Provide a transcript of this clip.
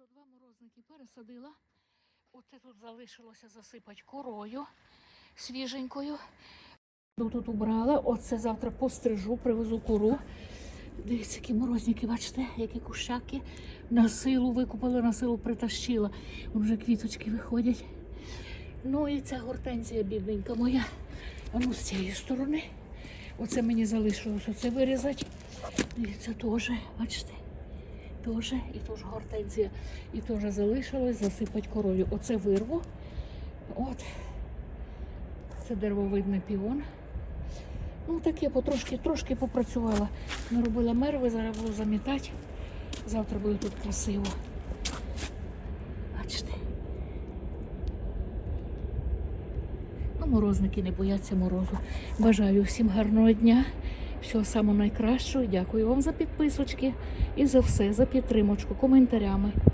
що, два морозники пересадила. Оце тут залишилося засипати корою свіженькою. Тут убрала. Оце завтра пострижу, привезу куру. Дивіться, які морозники, бачите, які кущаки. На силу викупила, на силу притащила. Вже квіточки виходять. Ну і ця гортензія бідненька моя. А ну з цієї сторони. Оце мені залишилось оце вирізати. Дивіться, теж, бачите. Теж, і теж гортензія. І теж залишилось засипати корою. Оце вирву. От. Це деревовидний піон. Ну, таке потрошки, трошки попрацювала. Наробила мерви, зараз буду замітати. Завтра буде тут красиво. Бачите. Ну, морозники не бояться морозу. Бажаю всім гарного дня, всього самого найкращого. Дякую вам за підписочки і за все, за підтримочку, коментарями.